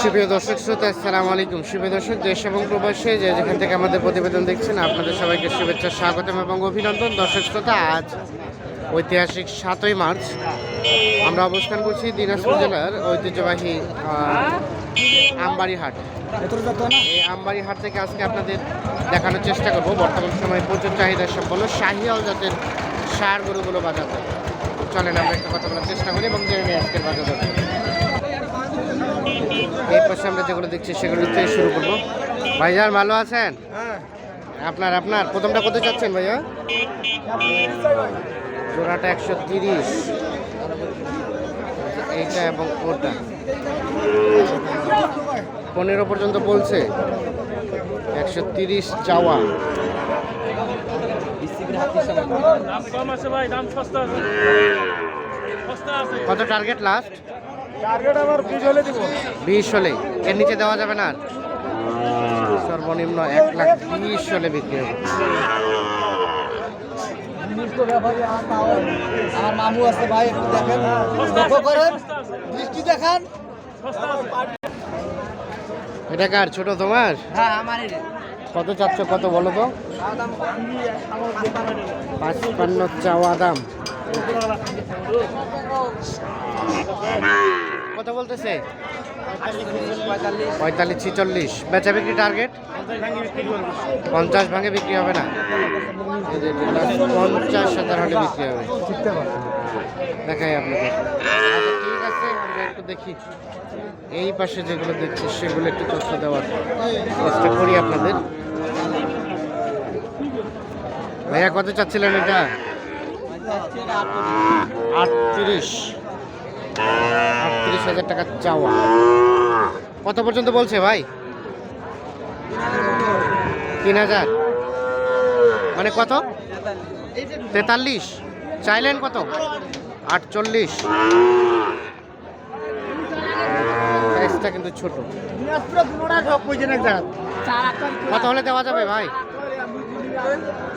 সুপ্রিয় দর্শক শ্রোতা আসসালামু আলাইকুম। সুপ্রিয় দর্শক দেশ এবং প্রবাসে যে যেখান থেকে আমাদের প্রতিবেদন দেখছেন আপনাদের সবাইকে শুভেচ্ছা স্বাগতম এবং অভিনন্দন। দর্শক শ্রোতা আজ ঐতিহাসিক সাতই মার্চ। আমরা অবস্থান করছি দিনাজপুর জেলার ঐতিহ্যবাহী আহ, আমবাড়ি হাট এই আমবাড়ি হাট থেকে আজকে আপনাদের দেখানোর চেষ্টা করব। বর্তমান সময়ে প্রচুর চাহিদা সম্পন্ন। শাহিয়াল জাতের সার গরুগুলো বাজাতে চলেন, আমরা একটু কথা বলার চেষ্টা করি এবং জেনে নিই আজকের বাজার। এই পাশে আমরা যেগুলো দেখছি সেগুলো থেকে শুরু করব। ভাইজান, ভালো আছেন? আপনার আপনার, প্রথমটা কত চাচ্ছেন ভাইয়া? জোড়াটা একশো তিরিশ। এইটা এবং ওটা। পনেরো পর্যন্ত বলছে। একশো তিরিশ চাওয়া। দাম কম আছে ভাই দাম সস্তা আছে সস্তা আছে কত টার্গেট লাস্ট টার্গেট আমার বিশ হলে দিব। বিশ হলে। এর নিচে দেওয়া যাবে না সর্বনিম্ন এক লাখ বিশ হলে বিক্রি হবে। আমার মামু আছে ভাই একটু দেখেন। লক্ষ্য করেন দৃষ্টি দেখান। এটা কার ছোট তোমার? হ্যাঁ আমারই কত চাচ্ছ, কত বলো তো? পাঁচ পান্ন চাওয়া দাম। কত বলতেছে? পঁয়তাল্লিশ, ছিচল্লিশ। বেচা বিক্রি টার্গেট পঞ্চাশ ভাঙে বিক্রি হবে না? পঞ্চাশ হাজার হলে বিক্রি হবে। দেখাই আপনাকে। আচ্ছা ঠিক আছে, আমরা একটু দেখি। এই পাশে যেগুলো দেখছি, সেগুলো একটু তথ্য দেওয়ার চেষ্টা করি আপনাদের। ভাইয়া, কত চাচ্ছিলেন এটা? আটত্রিশ। আটত্রিশ হাজার টাকা চাওয়া। কত পর্যন্ত বলছে ভাই? তিন হাজার। মানে কত? তেতাল্লিশ। চাইলেন কত? আটচল্লিশ। কিন্তু ছোট। কত হলে দেওয়া যাবে ভাই?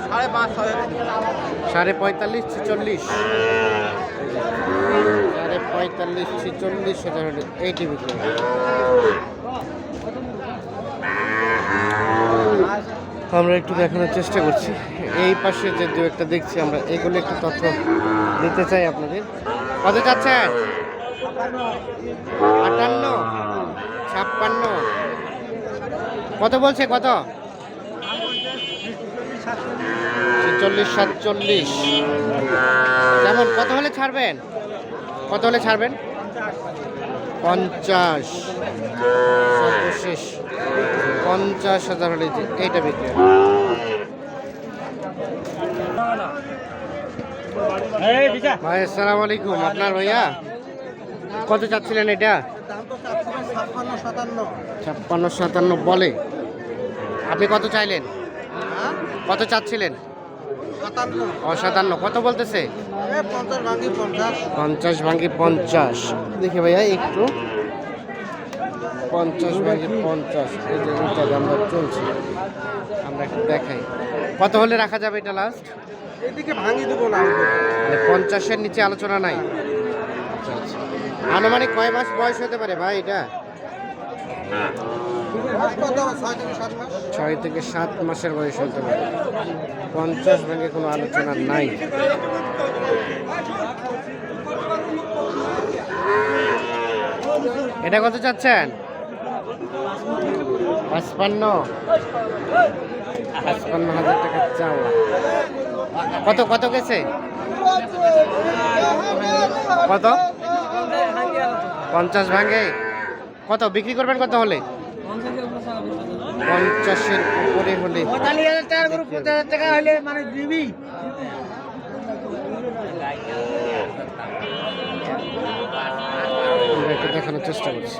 সাড়ে পাঁচ সাড়ে পঁয়তাল্লিশ, ছিচল্লিশ। সাড়ে পঁয়তাল্লিশ, ছিচল্লিশ হাজার এইটি বিক্রি আমরা একটু দেখানোর চেষ্টা করছি। এই পাশে যে দু একটা দেখছি আমরা, এগুলো একটু তথ্য দিতে চাই আপনাদের। কত চাচ্ছেন? আটান্ন, ছাপ্পান্ন। কত বলছে কত? ছেচল্লিশ সাতচল্লিশ। কেমন কত হলে ছাড়বেন? কত হলে ছাড়বেন? পঞ্চাশ। সর্বশেষ। পঞ্চাশ হাজার হলে এইটা বিক্রি। ভাই আসসালামু আলাইকুম। আপনার ভাইয়া? কত চাচ্ছিলেন এটা? ছাপ্পান্ন সাতান্ন বলে। আপনি কত চাইলেন? কত চাচ্ছিলেন? ও সাতান্ন। কত বলতেছে? পঞ্চাশ ভাঙি পঞ্চাশ। পঞ্চাশ ভাঙ্গি পঞ্চাশ। দেখি ভাইয়া একটু। পঞ্চাশ ভাঙ্গি পঞ্চাশ। এই যে এইটা দামটা চলছে। আমরা একটু দেখাই। কত হলে রাখা যাবে এটা লাস্ট এদিকে ভাঙি দেবো না। মানে পঞ্চাশের নিচে আলোচনা নাই। আচ্ছা আচ্ছা। আনুমানিক কয় মাস বয়স হতে পারে ভাই এটা? কত ছয় থেকে সাত মাসের বয়স হতে পারে। পঞ্চাশ ভাঙে কোনো আলোচনা নাই। এটা কত চাচ্ছেন? পাঁচপান্ন। পাঁচপান্ন হাজার টাকা চাওয়া। কত কত গেছে? কত? পঞ্চাশ ভাঙে কত, বিক্রি করবেন কত হলে? পঞ্চাশের উপরে হলে পঁয়তাল্লিশ হাজার টাকার গরু পঞ্চাশ হাজার টাকা হলে মানে দিবি। দেখানোর চেষ্টা করছি।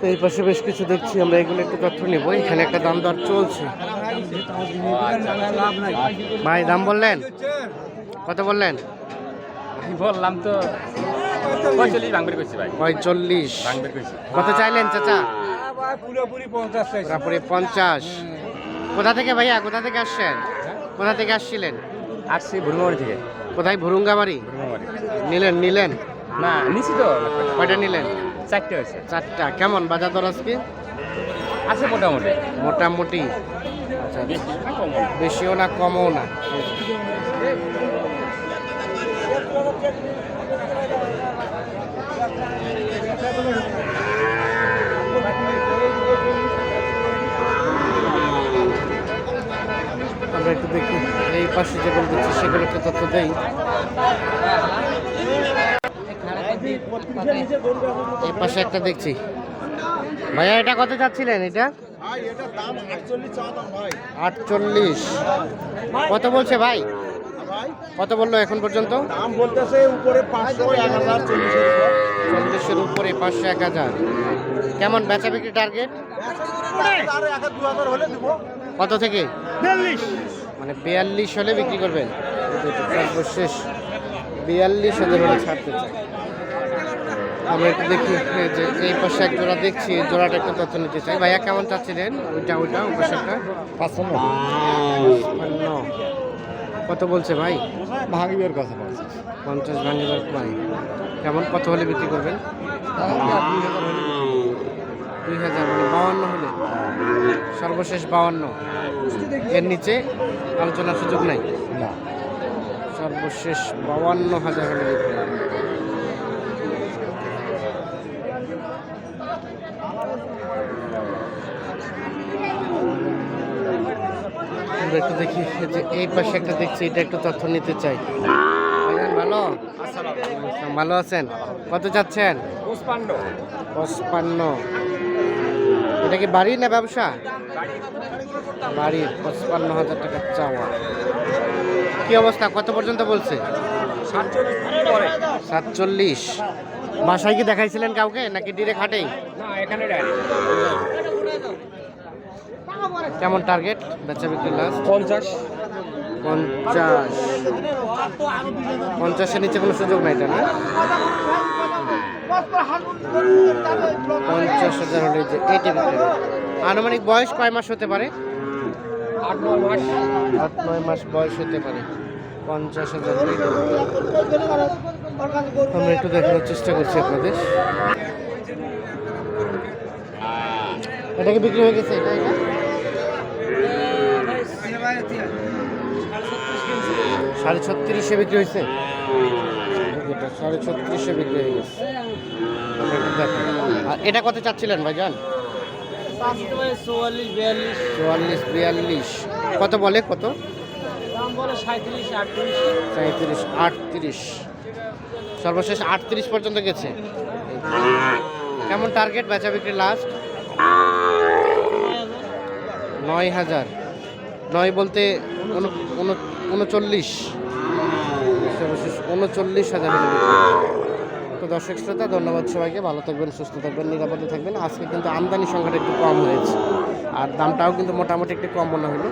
তো এই পাশে বেশ কিছু দেখছি আমরা এগুলো একটু তথ্য নেব। এখানে একটা দাম দর চলছে। ভাই দাম বললেন? কত বললেন? বললাম তো পঁয়তাল্লিশ ভাঙবের করছি ভাই। পঁয়তাল্লিশ। ভাঙবের করছি কত চাইলেন চাচা? পুরোপুরি পঞ্চাশ তারপরে পঞ্চাশ। কোথা থেকে ভাইয়া? কোথা থেকে আসছেন? কোথা থেকে আসছিলেন? আসছি ভুরমারি থেকে। কোথায়? ভুরুঙ্গাবাড়ি? নিলেন নিলেন? না নিছি তো। কয়টা নিলেন? চারটে হয়েছে। চারটা। কেমন? বাজার দর আজকে? আছে মোটামুটি। মোটামুটি। আচ্ছা বেশি না কম বেশিও না কমও না। একটু দেখি। এই পাশে যেগুলো দেখছি সেগুলো একটু তথ্য দেই। এই পাশে একটা দেখছি। ভাইয়া এটা কত চাচ্ছিলেন এটা? আটচল্লিশ। কত বলছে ভাই? কত বলল এখন পর্যন্ত? দাম বলতেছে উপরে পাঁচশো এক হাজার। চল্লিশের উপরে পাঁচশো এক হাজার কেমন বেচা বিক্রি টার্গেট কত থেকে? মানে বিয়াল্লিশ হলে বিক্রি করবেন। সর্বশেষ বিয়াল্লিশ হাজার হলে ছাড়তে চাই। আমরা একটু দেখি যে এই পাশে এক জোড়া দেখছি জোড়াটা একটু তথ্য নিতে চাই। ভাইয়া কেমন চাচ্ছিলেন? ওইটা ওইটা ওই পাঁচশো পাঁচপান্ন। কত বলছে ভাই? ভাঙিবের কথা বলছে। পঞ্চাশ ভাঙিবার কয় কেমন কত হলে বিক্রি করবেন? দুই হাজার। সর্বশেষ বাউান্ন। এর নিচে আলোচনার সুযোগ নাই। না। সর্বশেষ বাউান্ন হাজার হলে আমরা একটু দেখি যে এই পাশে একটা দেখছি এটা একটু তথ্য নিতে চাই। ভালো? ভালো আছেন? কত চাচ্ছেন? পঁচপান্ন। এটা কি বাড়ি না ব্যবসা? বাড়ির পঁচপান্ন হাজার টাকা চাওয়া। কি অবস্থা? কত পর্যন্ত বলছে? সাতচল্লিশ। বাসায় কি দেখাইছিলেন কাউকে নাকি ডিরেক্ট হাটেই? কেমন টার্গেট বেচা বিক্রি লাস্ট পঞ্চাশ। পঞ্চাশ। পঞ্চাশের নিচে কোনো সুযোগ নাই এটা না পঞ্চাশ হাজার হলে যে এটি আনুমানিক বয়স কয় মাস হতে পারে? আট নয় মাস। আট নয় মাস বয়স হতে পারে। পঞ্চাশ হাজার। আমরা একটু দেখানোর চেষ্টা করছি আপনাদের। এটা কি বিক্রি হয়ে গেছে? এটা এটা? সাড়ে ছত্রিশে বিক্রি হয়েছে? এটা সাড়ে ছত্রিশে বিক্রি হয়ে গেছে। এটা কত চাচ্ছিলেন ভাইজান? চুয়াল্লিশ, বিয়াল্লিশ। কত বলে, কত? সাঁত্রিশ আটত্রিশ। সর্বশেষ আটত্রিশ পর্যন্ত গেছে। কেমন টার্গেট বেচা বিক্রি লাস্ট নয় হাজার। নয় বলতে উন- উন- উনচল্লিশ। সর্বশেষ উনচল্লিশ হাজার। তো দর্শক শ্রোতা, ধন্যবাদ সবাইকে। ভালো থাকবেন, সুস্থ থাকবেন, নিরাপদে থাকবেন। আজকে কিন্তু আমদানি সংখ্যাটা একটু কম হয়েছে। আর দামটাও কিন্তু মোটামুটি একটু কম মনে হলো।